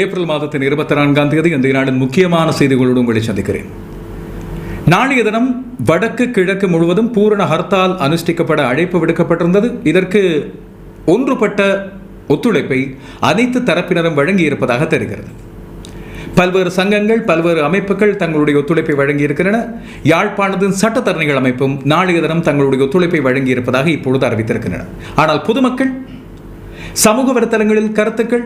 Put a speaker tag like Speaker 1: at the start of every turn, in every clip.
Speaker 1: April மாதத்தின் இருபத்தி நான்காம் தேதி இந்த நாளின் முக்கியமான செய்திகளோடு உங்களை சந்திக்கிறேன். நாளைய தினம் வடக்கு கிழக்கு முழுவதும் பூரண ஹர்த்தால் அனுஷ்டிக்கப்பட அழைப்பு விடுக்கப்பட்டிருந்தது. இதற்கு ஒன்றுபட்ட ஒத்துழைப்பை அனைத்து தரப்பினரும் வழங்கியிருப்பதாக தெரிகிறது. பல்வேறு சங்கங்கள் பல்வேறு அமைப்புகள் தங்களுடைய ஒத்துழைப்பை வழங்கியிருக்கின்றன. யாழ்ப்பாணத்தின் சட்டத்தரணிகள் அமைப்பும் நாளைய தினம் தங்களுடைய ஒத்துழைப்பை வழங்கியிருப்பதாக இப்பொழுது அறிவித்திருக்கின்றன. ஆனால் பொதுமக்கள் சமூக வலைத்தளங்களில் கருத்துக்கள்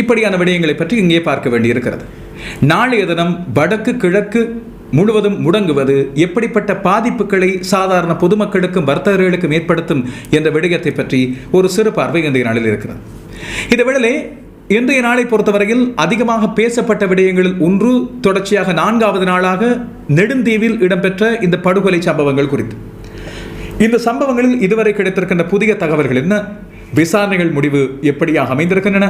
Speaker 1: இப்படியான விடயங்களை பற்றி இங்கே பார்க்க வேண்டியிருக்கிறது. நாளைய தினம் வடக்கு கிழக்கு முழுவதும் முடங்குவது எப்படிப்பட்ட பாதிப்புகளை சாதாரண பொதுமக்களுக்கும் வர்த்தகர்களுக்கும் ஏற்படுத்தும் என்ற விடயத்தை பற்றி ஒரு சிறு பார்வை இன்றைய நாளில் இருக்கிறது. இந்த வேளையிலே இன்றைய நாளை பொறுத்தவரையில் அதிகமாக பேசப்பட்ட விடயங்களில் ஒன்று தொடர்ச்சியாக நான்காவது நாளாக நெடுந்தீவில் இடம்பெற்ற இந்த படுகொலை சம்பவங்கள் குறித்து. இந்த சம்பவங்களில் இதுவரை கிடைத்திருக்கின்ற புதிய தகவல்கள் என்ன? விசாரணைகள் முடிவு எப்படியாக அமைந்திருக்கின்றன?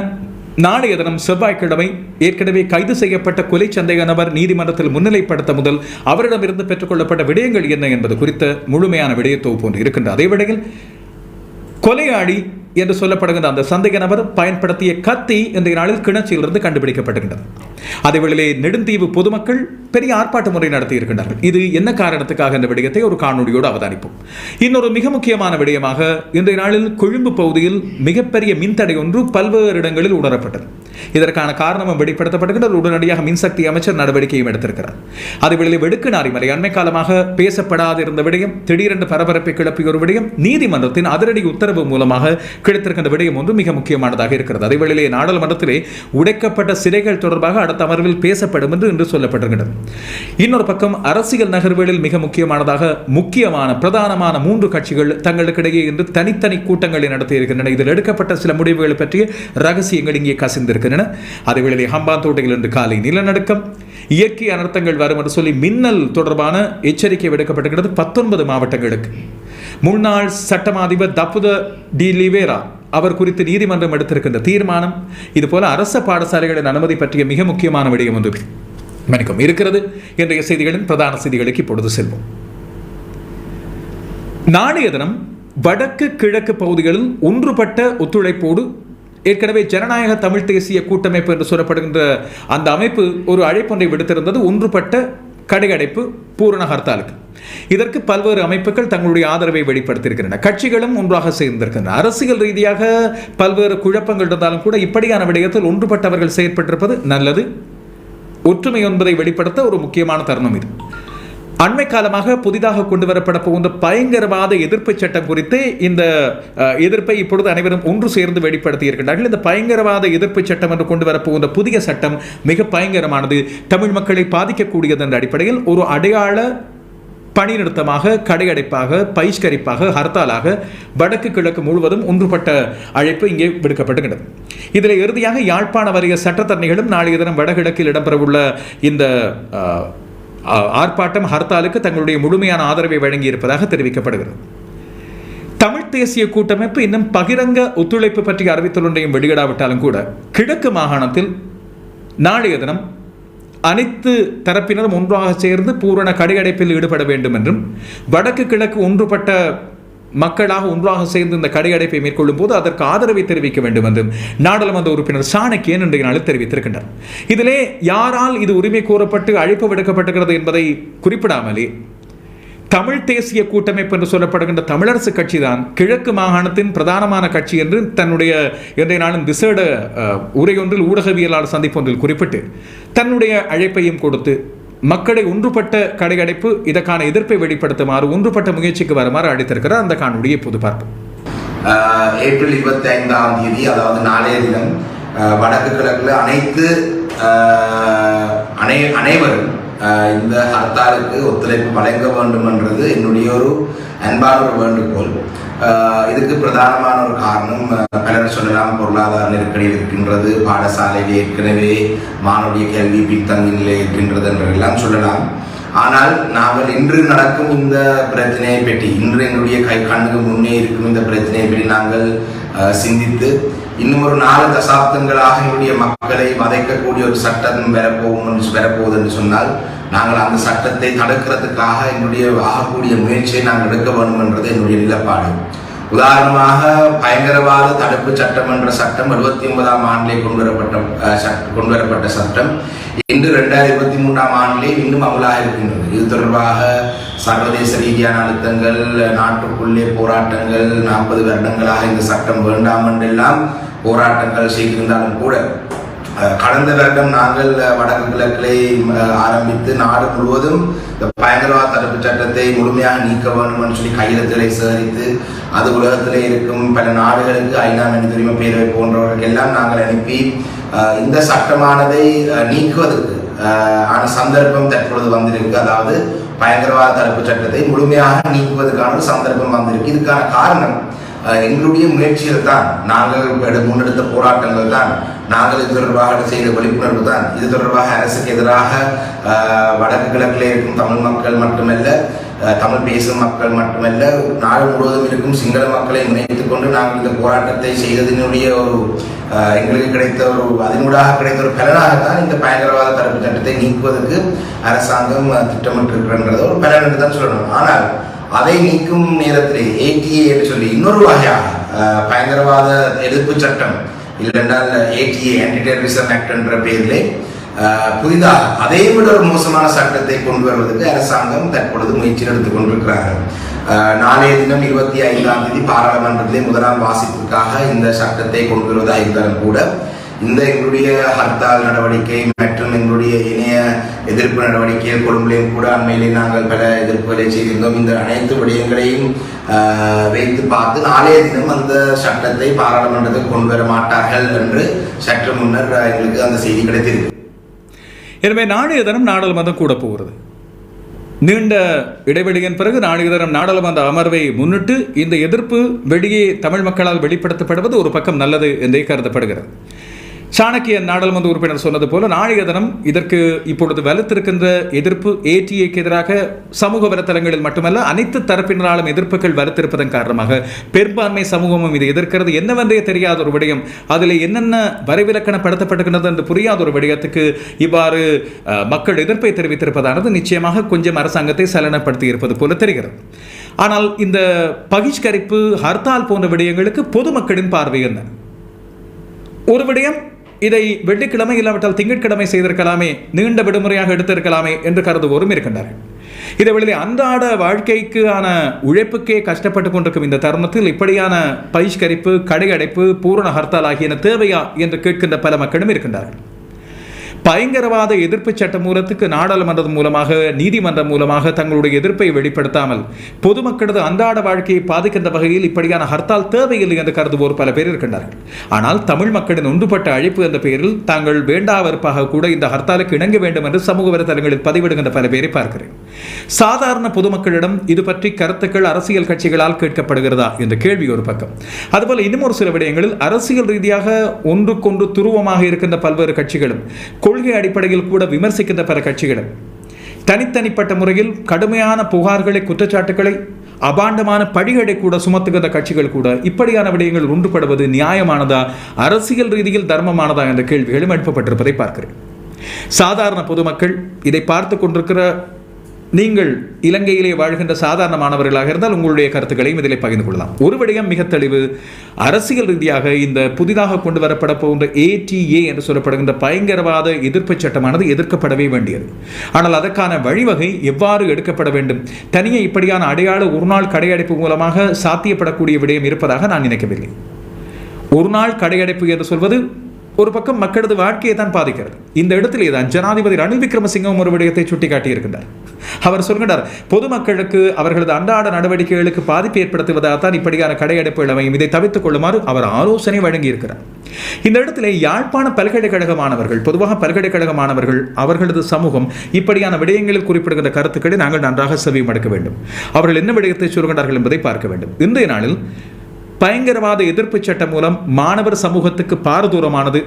Speaker 1: நாளைய தினம் செவ்வாய்க்கிழமை ஏற்கனவே கைது செய்யப்பட்ட கொலை சந்தேக நபர் நீதிமன்றத்தில் முன்னிலைப்படுத்த முதல் அவரிடமிருந்து பெற்றுக்கொள்ளப்பட்ட விடயங்கள் என்ன என்பது குறித்த முழுமையான விடயத்தொகுப்பு ஒன்று இருக்கின்ற அதே வேளையில் கொலையாளி என்று சொல்லப்படுகின்ற அந்த சந்தேக நபர் பயன்படுத்திய கத்தி இன்றைய நாளில் கிணற்றிலிருந்து கண்டுபிடிக்கப்பட்டிருக்கிறது அதேவேளையிலே நெடுந்தீவு பொதுமக்கள் பெரிய ஆர்ப்பாட்ட முறை நடத்தி இருக்கின்றார்கள் இது என்ன காரணத்துக்காக இந்த விடயத்தை ஒரு காணொலியோடு அவதானிப்போம். இன்னொரு மிக முக்கியமான விடயமாக இன்றைய நாளில் கொழும்பு பகுதியில் மிகப்பெரிய மின்தடை ஒன்று பல்வேறு இடங்களில் உணரப்பட்டது. இதற்கான காரணமும் வெளிப்படுத்தப்பட்டிருக்கிறது உடனடியாக மின்சக்தி அமைச்சர் நடவடிக்கையும் எடுத்திருக்கிறார். அதேவேளையில் வெடுக்குநாரி மலை அண்மை காலமாக பேசப்படாது இருந்த விடயம் திடீரென்று பரபரப்பை கிளப்பிய ஒரு விடயம் நீதிமன்றத்தின் அதிரடி உத்தரவு மூலமாக கிடைத்திருக்கின்ற விடயம் ஒன்று மிக முக்கியமானதாக இருக்கிறது. அதேவேளையிலே நாடாளுமன்றத்திலே உடைக்கப்பட்ட சிறைகள் தொடர்பாக அடுத்த அமர்வில் பேசப்படும் என்று இன்று சொல்லப்பட்டிருக்கிறது. இன்னொரு பக்கம் அரசியல் நகர்வுகளில் மிக முக்கியமானதாக முக்கியமான பிரதானமான மூன்று கட்சிகள் தங்களுக்கிடையே இன்று தனித்தனி கூட்டங்களை நடத்தி இருக்கின்றன இதில் எடுக்கப்பட்ட சில முடிவுகள் பற்றிய ரகசியங்கள் இங்கே கசிந்திருக்கின்றன அதேவேளையிலே ஹம்பாந்தோட்டையில் இன்று காலை நிலநடுக்கம் இயற்கை அனர்த்தங்கள் வரும் என்று சொல்லி மின்னல் தொடர்பான எச்சரிக்கை விடுக்கப்பட்டிருக்கிறது பத்தொன்பது மாவட்டங்களுக்கு. முன்னாள் சட்டம் அதிபர் தப்புத டி லிவேரா அவர் குறித்து நீதிமன்றம் எடுத்திருக்கின்ற தீர்மானம் இதுபோல அரச பாடசாலைகளின் அனுமதி பற்றிய மிக முக்கியமான விடயம் ஒன்று மன்னிக்கும் இருக்கிறது இன்றைய செய்திகளின் பிரதான செய்திகளுக்கு இப்பொழுது செல்வோம். நாளைய தினம் வடக்கு கிழக்கு பகுதிகளில் ஒன்றுபட்ட ஒத்துழைப்போடு ஏற்கனவே ஜனநாயக தமிழ் தேசிய கூட்டமைப்பு என்று சொல்லப்படுகின்ற அந்த அமைப்பு ஒரு அழைப்பொன்றை விடுத்திருந்தது. ஒன்றுபட்ட கடையடைப்பு பூரண ஹர்த்தாலுக்கு. இதற்கு பல்வேறு அமைப்புகள் தங்களுடைய ஆதரவை வெளிப்படுத்தியிருக்கின்றன. கட்சிகளும் ஒன்றாக சேர்ந்திருக்கின்றன. அரசியல் ரீதியாக பல்வேறு குழப்பங்கள் இருந்தாலும் கூட இப்படியான விடயத்தில் ஒன்றுபட்டவர்கள் செயற்பட்டிருப்பது நல்லது. ஒற்றுமை என்பதை வெளிப்படுத்த ஒரு முக்கியமான தருணம் இது. அண்மை காலமாக புதிதாக கொண்டு வரப்பட போகின்ற பயங்கரவாத எதிர்ப்பு சட்டம் குறித்து இந்த எதிர்ப்பை இப்பொழுது அனைவரும் ஒன்று சேர்ந்து வெளிப்படுத்தி இருக்கின்றார்கள் இந்த பயங்கரவாத எதிர்ப்பு சட்டம் என்று கொண்டு வரப்போகின்ற புதிய சட்டம் மிக பயங்கரமானது தமிழ் மக்களை பாதிக்கக்கூடியது என்ற அடிப்படையில் ஒரு அடையாள பணி நிறுத்தமாக கடையடைப்பாக பயிஷ்கரிப்பாக ஹர்த்தாலாக வடக்கு கிழக்கு முழுவதும் ஒன்றுபட்ட அழைப்பு இங்கே விடுக்கப்பட்டுகிறது இதில் இறுதியாக யாழ்ப்பாண வரைய சட்டத்தரணிகளும் நாளைய தினம் வடகிழக்கில் இடம்பெறவுள்ள இந்த ஆர்ப்பாட்டம் ஹர்த்தாலுக்கு தங்களுடைய முழுமையான ஆதரவை வழங்கியிருப்பதாக தெரிவிக்கப்படுகிறது. தமிழ் தேசிய கூட்டமைப்பு இன்னும் பகிரங்க ஒத்துழைப்பு பற்றிய அறிவித்தல் ஒன்றையும் வெளியிடாவிட்டாலும் கூட கிழக்கு மாகாணத்தில் நாளைய தினம் அனைத்து தரப்பினரும் ஒன்றாக சேர்ந்து பூரண கடையடைப்பில் ஈடுபட வேண்டும் என்றும் வடக்கு கிழக்கு ஒன்றுபட்ட மக்களாக ஒன்றாக சேர்ந்து இந்த கடையடைப்பை மேற்கொள்ளும் போது அதற்கு ஆதரவை தெரிவிக்க வேண்டும் என்றும் நாடாளுமன்ற உறுப்பினர் சாணக்கியன் இன்றைய நாளில் தெரிவித்திருக்கின்றார். இதிலே யாரால் இது உரிமை கோரப்பட்டு அழைப்பு விடுக்கப்பட்டிருக்கிறது என்பதை குறிப்பிடாமலே தமிழ் தேசிய கூட்டமைப்பு என்று சொல்லப்படுகின்ற தமிழரசு கட்சி தான் கிழக்கு மாகாணத்தின் பிரதானமான கட்சி என்று தன்னுடைய இன்றைய நாளும் விசேட உரையொன்றில் ஊடகவியலாளர் சந்திப்பொன்றில் குறிப்பிட்டு தன்னுடைய அழைப்பையும் கொடுத்து மக்களை ஒன்றுபட்ட கடையடைப்பு இதற்கான எதிர்ப்பை வெளிப்படுத்துமாறு ஒன்றுபட்ட முயற்சிக்கு வருமாறு அழைத்திருக்கிறார் அந்த காணொலியை பொது பார்ப்போம்.
Speaker 2: ஏப்ரல் இருபத்தி ஐந்தாம் தேதி அதாவது நாளைய தினம் வடக்கு கிழக்கில் அனைத்து அனை அனைவரும் இந்த ஹர்த்தாலுக்கு ஒத்துழைப்பு வழங்க வேண்டும் என்றது என்னுடைய ஒரு அன்பான ஒரு வேண்டுகோள். ஆஹ் இதுக்கு பிரதானமான ஒரு காரணம் பலர் சொல்லலாம் பொருளாதார நெருக்கடி இருக்கின்றது பாடசாலையில் ஏற்கனவே மாணவிய கல்வி பின்தங்கி நிலை இருக்கின்றது என்றெல்லாம் சொல்லலாம். ஆனால் நாங்கள் இன்று நடக்கும் இந்த பிரச்சனையை பற்றி இன்று எங்களுடைய கை கண்ணுக்கு முன்னே இருக்கும் இந்த பிரச்சனையை பற்றி நாங்கள் அஹ், சிந்தித்து இன்னும் ஒரு நாலு தசாப்தங்களாக எங்களுடைய மக்களை வதைக்கக்கூடிய ஒரு சட்டம் வரப்போகும் என்று வரப்போகுது என்று சொன்னால் நாங்கள் அந்த சட்டத்தை தடுக்கிறதுக்காக எங்களுடைய ஆகக்கூடிய முயற்சியை நாங்கள் எடுக்க வேண்டும் என்றது என்னுடைய நிலப்பாடு. உதாரணமாக பயங்கரவாத தடுப்பு சட்டம் என்ற சட்டம் எழுபத்தி ஒன்பதாம் ஆண்டிலே கொண்டு வரப்பட்ட அஹ், சட்டம். இன்று ரெண்டாயிரத்தி இருபத்தி மூன்றாம் ஆண்டிலே இன்னும் அமலாக இருக்கின்றது. இது தொடர்பாக சர்வதேச ரீதியான அழுத்தங்கள் நாட்டுக்குள்ளே போராட்டங்கள் நாற்பது வருடங்களாக இந்த சட்டம் வேண்டாம் என்றெல்லாம் போராட்டங்கள் செய்திருந்தாலும் கூட கடந்த வருடம் நாங்கள் வடக்கு கிழக்கிலே ஆரம்பித்து நாடு முழுவதும் இந்த பயங்கரவாத தடுப்பு சட்டத்தை முழுமையாக நீக்க வேண்டும் என்று சொல்லி கையெழுத்துகளை சேகரித்து அது உலகத்திலே இருக்கும் பல நாடுகளுக்கு ஐநா மனித உரிமை பேரவை போன்றவர்களுக்கெல்லாம் நாங்கள் அனுப்பி அஹ், இந்த சட்டமானதை அஹ், நீக்குவதற்கு அஹ், ஆன சந்தர்ப்பம் தற்பொழுது வந்திருக்கு. அதாவது பயங்கரவாத தடுப்பு சட்டத்தை முழுமையாக நீக்குவதற்கான ஒரு சந்தர்ப்பம் வந்திருக்கு. இதுக்கான காரணம் எங்களுடைய முயற்சிகள் தான். நாங்கள் முன்னெடுத்த போராட்டங்கள் தான். நாங்கள் இது தொடர்பாக செய்த விழிப்புணர்வு தான். இது தொடர்பாக அரசுக்கு எதிராக வடக்கு கிழக்கில் இருக்கும் தமிழ் மக்கள் மட்டுமல்ல தமிழ் பேசும் மக்கள் மட்டுமல்ல நாடு முழுவதும் இருக்கும் சிங்கள மக்களை இணைத்துக் கொண்டு நாங்கள் இந்த போராட்டத்தை செய்ததினுடைய ஒரு எங்களுக்கு கிடைத்த ஒரு அதனூடாக கிடைத்த ஒரு பலனாகத்தான் இந்த பயங்கரவாத தடுப்பு சட்டத்தை நீக்குவதற்கு அரசாங்கம் அஹ், ஒரு பலன் என்று தான் சொல்லணும். ஆனால் அதை நீக்கும் நேரத்திலே ஏடிஏ என்று சொல்லி இன்னொரு வகையாக பயங்கரவாத எதிர்ப்பு சட்டம் இல்லைன்றால் ஏடிஏ ஆன்டி டெரரிசம் ஆக்ட் என்ற பெயரிலே புதிதாக அதை விட ஒரு மோசமான சட்டத்தை கொண்டு வருவதற்கு அரசாங்கம் தற்பொழுது முயற்சி எடுத்துக் கொண்டிருக்கிறார்கள். நாளைய தினம் இருபத்தி ஐந்தாம் தேதி பாராளுமன்றத்திலே முதலாம் வாசிப்புக்காக இந்த சட்டத்தை கொண்டு வருவதாக இருந்தாலும் கூட இந்த எங்களுடைய ஹர்த்தால் நடவடிக்கை மற்றும் எங்களுடைய இணைய எதிர்ப்பு நடவடிக்கைகள் கொழும்புலையும் கூட அண்மையிலே நாங்கள் பல எதிர்ப்புகளை செய்திருந்தோம். இந்த அனைத்து விடயங்களையும் ஆஹ், வைத்து பார்த்து நாளைய தினம் அந்த சட்டத்தை பாராளுமன்றத்துக்கு கொண்டு வர மாட்டார்கள் என்று சற்று முன்னர் எங்களுக்கு அந்த செய்தி கிடைத்திருக்கு
Speaker 1: எனவே நாளைய தினம் நாடாளுமன்றம் கூட போகிறது. நீண்ட இடைவெளியின் பிறகு நாளைய தினம் நாடாளுமன்ற அமர்வை முன்னிட்டு இந்த எதிர்ப்பு வெளியே தமிழ் மக்களால் வெளிப்படுத்தப்படுவது ஒரு பக்கம் நல்லது என்றே கருதப்படுகிறது. சாணக்கிய நாடாளுமன்ற உறுப்பினர் சொன்னது போல நாளைய தினம் இதற்கு இப்பொழுது வலுத்திருக்கின்ற எதிர்ப்பு ஏடிஏக்கு எதிராக சமூக வலைத்தளங்களில் மட்டுமல்ல அனைத்து தரப்பினராலும் எதிர்ப்புகள் வலுத்திருப்பதன் காரணமாக பெரும்பான்மை சமூகமும் இதை எதிர்க்கிறது. என்னவென்றே தெரியாத ஒரு விடயம். அதில் என்னென்ன வரைவிலக்கணப்படுத்தப்பட்டிருக்கிறது என்று புரியாத ஒரு விடயத்துக்கு இவ்வாறு மக்கள் எதிர்ப்பை தெரிவித்திருப்பதானது நிச்சயமாக கொஞ்சம் அரசாங்கத்தை சலனப்படுத்தி இருப்பது போல தெரிகிறது. ஆனால் இந்த பகிஷ்கரிப்பு ஹர்த்தால் போன்ற விடயங்களுக்கு பொதுமக்களின் பார்வை என்ன? ஒரு விடயம் இதை வெள்ளிக்கிழமை இல்லாவிட்டால் திங்கட்கிழமை செய்திருக்கலாமே நீண்ட விடுமுறையாக எடுத்திருக்கலாமே என்று கருதுவோரும் இருக்கின்றார்கள். இதை வெளியே அன்றாட வாழ்க்கைக்கான உழைப்புக்கே கஷ்டப்பட்டு கொண்டிருக்கும் இந்த தருணத்தில் இப்படியான பகிஷ்கரிப்பு கடையடைப்பு பூரண ஹர்த்தால் ஆகியன தேவையா என்று கேட்கின்ற பல மக்களும் இருக்கின்றார்கள். பயங்கரவாத எதிர்ப்பு சட்ட மூலத்துக்கு நாடாளுமன்றம் மூலமாக நீதிமன்றம் மூலமாக தங்களுடைய எதிர்ப்பை வெளிப்படுத்தாமல் பொதுமக்களது அன்றாட வாழ்க்கையை பாதிக்கின்ற வகையில் இப்படியான ஹர்த்தால் தேவையில்லை என்று கருதுவோர் பல பேர் இருக்கின்றார்கள். ஆனால் தமிழ் மக்களின் ஒன்றுபட்ட அழைப்பு என்ற பெயரில் தாங்கள் வேண்டா வெறுப்பாக கூட இந்த ஹர்த்தாலுக்கு இணங்க வேண்டும் என்று சமூக வலைதளங்களில் பதிவிடுகின்ற பல பேரை பார்க்கிறேன். சாதாரண பொதுமக்களிடம் இது பற்றி கருத்துக்கள் அரசியல் கட்சிகளால் கேட்கப்படுகிறதா என்ற கேள்வி ஒரு பக்கம். அதுபோல இன்னும் ஒரு சில விடயங்களில் அரசியல் ரீதியாக ஒன்றுக்கொன்று துருவமாக இருக்கின்ற பல்வேறு கட்சிகளும் கொள்கை அடிப்படையில் கூட விமர்சிக்கின்ற பல கட்சிகளும் தனித்தனிப்பட்ட முறையில் கடுமையான புகார்களை குற்றச்சாட்டுகளை அபாண்டமான படிகளை கூட சுமத்துகின்ற கட்சிகள் கூட இப்படியான விடயங்கள் ஒன்றுபடுவது நியாயமானதா அரசியல் ரீதியில் தர்மமானதா என்ற கேள்விகளும் எழுப்பப்பட்டிருப்பதை பார்க்கிறேன். சாதாரண பொதுமக்கள் இதை பார்த்து கொண்டிருக்கிற நீங்கள் இலங்கையிலே வாழ்கின்ற சாதாரண மாணவர்களாக இருந்தால் உங்களுடைய கருத்துக்களையும் இதில் பகிர்ந்து கொள்ளலாம். ஒரு விடயம் மிக தெளிவு. அரசியல் ரீதியாக இந்த புதிதாக கொண்டு வரப்பட போகின்ற ஏடிஏ என்று சொல்லப்படுகின்ற பயங்கரவாத எதிர்ப்பு சட்டமானது எதிர்க்கப்படவே வேண்டியது. ஆனால் அதற்கான வழிவகை எவ்வாறு எடுக்கப்பட வேண்டும்? தனியே இப்படியான அடையாள ஒரு நாள் கடையடைப்பு மூலமாக சாத்தியப்படக்கூடிய விடயம் இருப்பதாக நான் நினைக்கவில்லை. ஒரு நாள் கடையடைப்பு என்று சொல்வது ஒரு பக்கம் மக்களது வாழ்க்கையை தான் பாதிக்கிறது. இந்த இடத்திலே தான் ஜனாதிபதி ரணில் விக்ரமசிங்கம் ஒரு விடயத்தை சுட்டிக்காட்டியிருக்கின்றார். அவர் சொல்கிறார் பொதுமக்களுக்கு அவர்களது அன்றாட நடவடிக்கைகளுக்கு பாதிப்பு ஏற்படுத்துவதாக தான் இப்படியான கடையடைப்புகள் அமையும் இதை தவிர்த்துக் கொள்ளுமாறு அவர் ஆலோசனை வழங்கியிருக்கிறார். இந்த இடத்திலே யாழ்ப்பாண பல்கலைக்கழக மாணவர்கள் பொதுவாக பல்கலைக்கழக மாணவர்கள் அவர்களது சமூகம் இப்படியான விடயங்களில் குறிப்பிடுகின்ற கருத்துக்களை நாங்கள் நன்றாக செவியும் எடுக்க வேண்டும். அவர்கள் என்ன விடயத்தை சொல்கிறார்கள் என்பதை பார்க்க வேண்டும். இன்றைய நாளில் பயங்கரவாத எதிர்ப்பு சட்டம் மூலம் மாணவர் சமூகத்துக்கு பாரதூரமானது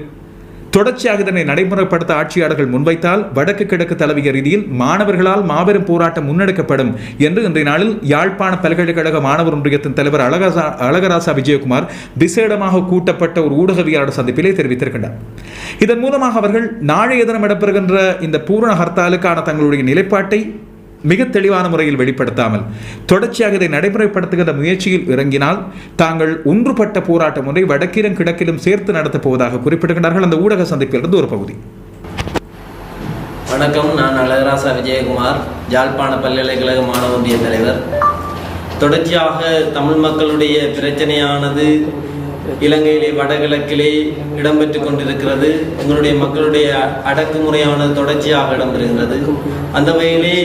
Speaker 1: தொடர்ச்சியாக இதனை நடைமுறைப்படுத்த ஆட்சியாளர்கள் முன்வைத்தால் வடக்கு கிழக்கு தலைவிய ரீதியில் மாணவர்களால் மாபெரும் போராட்டம் முன்னெடுக்கப்படும் என்று இன்றைய நாளில் யாழ்ப்பாண பல்கலைக்கழக மாணவர் ஒன்றியத்தின் தலைவர் அழகரா அழகராசா விஜயகுமார் விசேடமாக கூட்டப்பட்ட ஒரு ஊடகவியலாளர் சந்திப்பிலே தெரிவித்திருக்கின்றார். இதன் மூலமாக அவர்கள் நாளைய தினம் இடம்பெறுகின்ற இந்த பூரண ஹர்த்தாலுக்கான தங்களுடைய நிலைப்பாட்டை மிக தெளிவான முறையில் வெளிப்படுத்தாமல் தொடர்ச்சியாக இதை நடைமுறைப்படுத்துகிற முயற்சியில் இறங்கினால் தாங்கள் ஒன்றுபட்ட போராட்டம் ஒன்றை வடக்கிலும் கிழக்கிலும் சேர்த்து நடத்தப் போவதாக குறிப்பிடுகின்றார்கள் அந்த ஊடக சந்திப்பிலிருந்து ஒரு பகுதி.
Speaker 3: வணக்கம் நான் அழகராசா விஜயகுமார் யாழ்ப்பாண பல்கலைக்கழக மாணவ ஒன்றிய தலைவர். தொடர்ச்சியாக தமிழ் மக்களுடைய பிரச்சனையானது இலங்கையிலே வடகிழக்கிலே இடம்பெற்று கொண்டிருக்கிறது. எங்களுடைய மக்களுடைய அடக்குமுறையானது தொடர்ச்சியாக இடம்பெறுகிறது. அந்த வகையிலே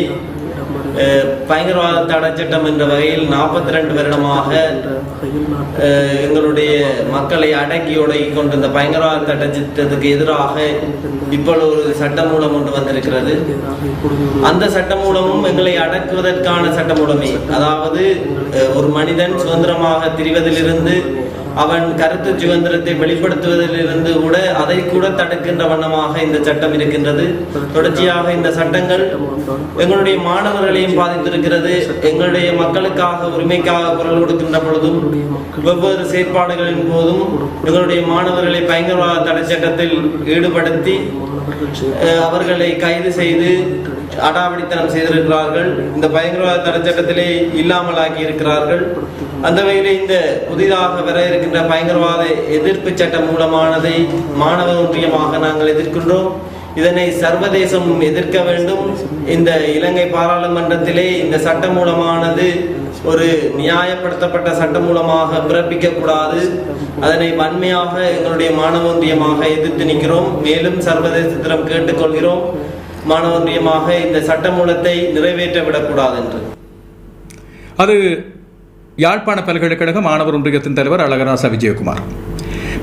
Speaker 3: பயங்கரவாத தடை சட்டம் என்ற வகையில் நாற்பத்தி ரெண்டு வருடமாக எங்களுடைய மக்களை அடக்கி ஒடுக்கி கொண்டிருந்த பயங்கரவாத தடை சட்டத்துக்கு எதிராக இப்பொழுது ஒரு சட்டமூலம் ஒன்று வந்திருக்கிறது. அந்த சட்டமூலமும் எங்களை அடக்குவதற்கான சட்டமூலமே. அதாவது அஹ், ஒரு மனிதன் சுதந்திரமாக திரிவதிலிருந்து அவன் கருத்து சுதந்திரத்தை வெளிப்படுத்துவதிலிருந்து கூட அதை கூட தடுக்கின்ற வண்ணமாக இந்த சட்டம் இருக்கின்றது. தொடர்ச்சியாக இந்த சட்டங்கள் எங்களுடைய மாணவர்களையும் பாதித்திருக்கிறது. எங்களுடைய மக்களுக்காக உரிமைக்காக குரல் கொடுக்கின்ற பொழுதும் வெவ்வேறு செயற்பாடுகளின் போதும் எங்களுடைய மாணவர்களை பயங்கரவாத தடை சட்டத்தில் ஈடுபடுத்தி அவர்களை கைது செய்து அடாவடித்தனம் செய்திருக்கிறார்கள். இந்த பயங்கரவாத தடை சட்டத்திலே இல்லாமலாக்கி இருக்கிறார்கள். அந்த வகையில் இந்த புதிதாக வர இருக்கின்ற பயங்கரவாத எதிர்ப்பு சட்டம் மூலமானதை மாணவ ஒன்றியமாக நாங்கள் எதிர்க்கின்றோம். இதனை சர்வதேசம் எதிர்க்க வேண்டும். இந்த இலங்கை பாராளுமன்றத்திலே இந்த சட்டம் மூலமானது ஒரு நியாயப்படுத்தப்பட்ட சட்டம் மூலமாக பிறப்பிக்க கூடாது அதனை வன்மையாக எங்களுடைய மாணவ ஒன்றியமாக எதிர்த்து நிற்கிறோம். மேலும் சர்வதேசத்திடம் கேட்டுக்கொள்கிறோம். மாணவர் நியமாக இந்த சட்டமூலத்தை நிறைவேற்ற விடக்கூடாது என்று
Speaker 1: அது யாழ்ப்பாண பல்கலைக்கழக மாணவர் ஒன்றியத்தின் தலைவர் அழகராசா விஜயகுமார்.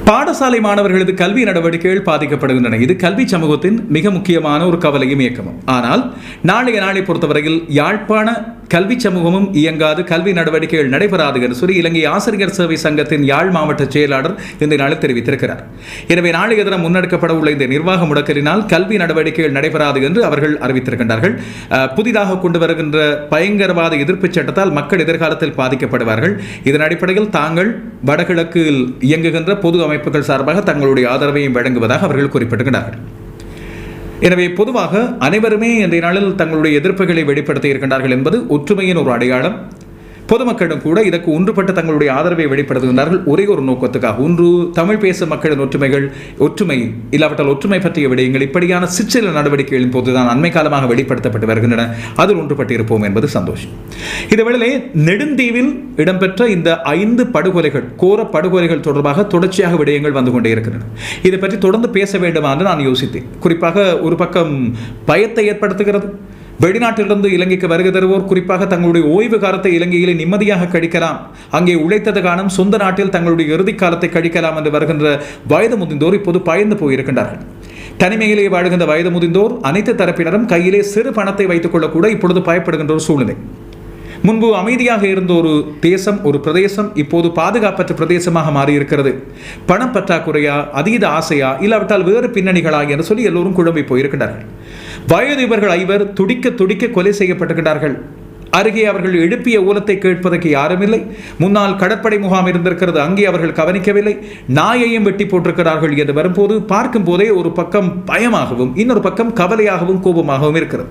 Speaker 1: பாடசாலை மாணவர்களது கல்வி நடவடிக்கைகள் பாதிக்கப்படுகின்றன. இது கல்வி சமூகத்தின் மிக முக்கியமான ஒரு கவலையும் இயக்கமும். ஆனால் நாளைய நாளை பொறுத்தவரையில் யாழ்ப்பாண கல்வி சமூகமும் இயங்காது கல்வி நடவடிக்கைகள் நடைபெறாது என்று சொல்லி இலங்கை ஆசிரியர் சேவை சங்கத்தின் யாழ் மாவட்ட செயலாளர் இந்த நாளில் தெரிவித்திருக்கிறார். எனவே நாளைய தினம் முன்னெடுக்கப்பட உள்ள இந்த நிர்வாக முடக்கலினால் கல்வி நடவடிக்கைகள் நடைபெறாது என்று அவர்கள் அறிவித்திருக்கின்றார்கள். புதிதாக கொண்டு வருகின்ற பயங்கரவாத எதிர்ப்பு சட்டத்தால் மக்கள் எதிர்காலத்தில் பாதிக்கப்படுவார்கள். இதன் அடிப்படையில் தாங்கள் வடகிழக்கில் இயங்குகின்ற பொது அமைப்புகள் சார்பாக தங்களுடைய ஆதரவையும் வழங்குவதாக அவர்கள் குறிப்பிடுகிறார்கள் எனவே பொதுவாக அனைவருமே இன்றைய நாளில் தங்களுடைய எதிர்ப்புகளை வெளிப்படுத்தி இருக்கின்றார்கள் என்பது ஒற்றுமையின் ஒரு அடையாளம். பொதுமக்களிடம் கூட இதற்கு ஒன்றுபட்டு தங்களுடைய ஆதரவை வெளிப்படுத்துகின்றார்கள். ஒரே ஒரு நோக்கத்துக்காக. ஒன்று தமிழ் பேசும் மக்களின் ஒற்றுமைகள் ஒற்றுமை இல்லாவிட்டால் ஒற்றுமை பற்றிய விடயங்கள் இப்படியான சிற்சில நடவடிக்கைகளின் போதுதான் அண்மை காலமாக வெளிப்படுத்தப்பட்டு வருகின்றன. அதில் ஒன்றுபட்டு இருப்போம் என்பது சந்தோஷம். இதுவேளை நெடுந்தீவில் இடம்பெற்ற இந்த ஐந்து படுகொலைகள் கோர படுகொலைகள் தொடர்பாக தொடர்ச்சியாக விடயங்கள் வந்து கொண்டே இருக்கின்றன. இதை பற்றி தொடர்ந்து பேச வேண்டுமா என்று நான் யோசித்தேன். குறிப்பாக ஒரு பக்கம் பயத்தை ஏற்படுத்துகிறது வெளிநாட்டிலிருந்து இலங்கைக்கு வருகை தருவோர் குறிப்பாக தங்களுடைய ஓய்வு காலத்தை இலங்கையிலே நிம்மதியாக கழிக்கலாம். அங்கே உழைத்தது காணும் சொந்த நாட்டில் தங்களுடைய இறுதி காலத்தை கழிக்கலாம் என்று வருகின்ற வயது முதிந்தோர் இப்போது பயந்து போயிருக்கின்றார்கள். தனிமையிலே வாழுகின்ற வயது முதிந்தோர் அனைத்து தரப்பினரும் கையிலே சிறு பணத்தை வைத்துக் கொள்ளக்கூட இப்பொழுது பயப்படுகின்ற ஒரு சூழ்நிலை. முன்பு அமைதியாக இருந்த ஒரு தேசம் ஒரு பிரதேசம் இப்போது பாதுகாப்பற்ற பிரதேசமாக மாறியிருக்கிறது. பணம் பற்றாக்குறையா அதீத ஆசையா இல்லாவிட்டால் வேறு பின்னணிகளா என்று சொல்லி எல்லோரும் குழம்பி போயிருக்கிறார்கள் வயது இவர்கள் ஐவர் துடிக்க துடிக்க கொலை செய்யப்பட்டிருக்கிறார்கள். அருகே அவர்கள் எழுப்பிய ஊலத்தை கேட்பதற்கு யாருமில்லை. முன்னால் கடற்படை முகாம் இருந்திருக்கிறது. அங்கே அவர்கள் கவனிக்கவில்லை. நாயையும் வெட்டி போட்டிருக்கிறார்கள் என்று வரும்போது பார்க்கும் போதே ஒரு பக்கம் பயமாகவும் இன்னொரு பக்கம் கவலையாகவும் கோபமாகவும் இருக்கிறது.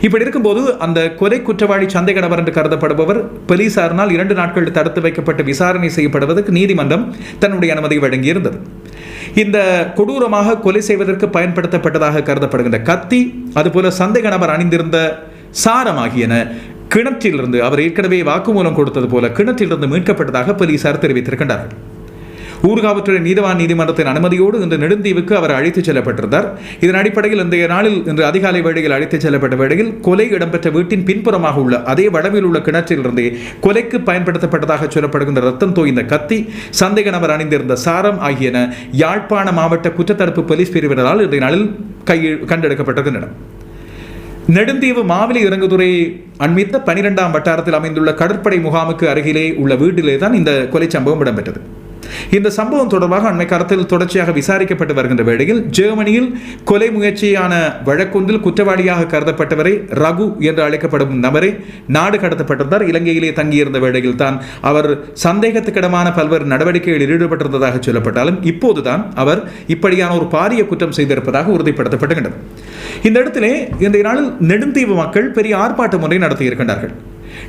Speaker 1: இப்படி இருக்கும்போது அந்த கொலை குற்றவாளி சந்தை கணவர் என்று கருதப்படுபவர் போலீசாரினால் இரண்டு நாட்கள் தடுத்து வைக்கப்பட்டு விசாரணை செய்யப்படுவதற்கு நீதிமன்றம் தன்னுடைய அனுமதி வழங்கியிருந்தது. இந்த கொடூரமாக கொலை செய்வதற்கு பயன்படுத்தப்பட்டதாக கருதப்படுகின்ற கத்தி அதுபோல சந்தேக நபர் அணிந்திருந்த சாரம் ஆகியன கிணற்றிலிருந்து அவர் ஏற்கனவே வாக்குமூலம் கொடுத்தது போல கிணற்றிலிருந்து மீட்கப்பட்டதாக போலீசார் தெரிவித்திருக்கின்றார்கள். ஊர்காவற்றை நீதவான் நீதிமன்றத்தின் அனுமதியோடு இன்று நெடுந்தீவுக்கு அவர் அழைத்துச் செல்லப்பட்டிருந்தார். இதன் அடிப்படையில் இன்றைய நாளில் இன்று அதிகாலை வேளையில் அழைத்துச் செல்லப்பட்ட வேளையில் கொலை இடம்பெற்ற வீட்டின் பின்புறமாக உள்ள அதே வடவில் உள்ள கிணற்றிலிருந்தே கொலைக்கு பயன்படுத்தப்பட்டதாக சொல்லப்படுகின்ற ரத்தம் தோய்ந்த கத்தி சந்தேக நபர் அணிந்திருந்த சாரம் ஆகியன யாழ்ப்பாண மாவட்ட குற்றத்தடுப்பு போலீஸ் பிரிவினரால் இன்றைய நாளில் கையில் கண்டெடுக்கப்பட்டிருக்கின்றன. நெடுந்தீவு மாவிலி இறங்குதுறை அண்மித்த பனிரெண்டாம் வட்டாரத்தில் அமைந்துள்ள கடற்படை முகாமுக்கு அருகிலே உள்ள வீட்டிலே தான் இந்த கொலை சம்பவம் இடம்பெற்றது. இந்த சம்பவம் தொடர்பாக அண்மை கருத்தில் தொடர்ச்சியாக விசாரிக்கப்பட்டு வருகின்ற வேளையில் ஜெர்மனியில் கொலை முயற்சியான வழக்கொன்றில் குற்றவாளியாக கருதப்பட்டவரை ரகு என்று அழைக்கப்படும் நபரை நாடு கடத்தப்பட்டிருந்தார். இலங்கையிலே தங்கியிருந்த வேளையில் தான் அவர் சந்தேகத்துக்கிடமான பல்வேறு நடவடிக்கைகளில் ஈடுபட்டிருந்ததாக சொல்லப்பட்டாலும் இப்போதுதான் அவர் இப்படியான ஒரு பாரிய குற்றம் செய்திருப்பதாக உறுதிப்படுத்தப்படுகின்றது இந்த இடத்திலே இன்றைய நாளில் நெடுந்தீவு மக்கள் பெரிய ஆர்ப்பாட்ட முறை நடத்தியிருக்கின்றார்கள்.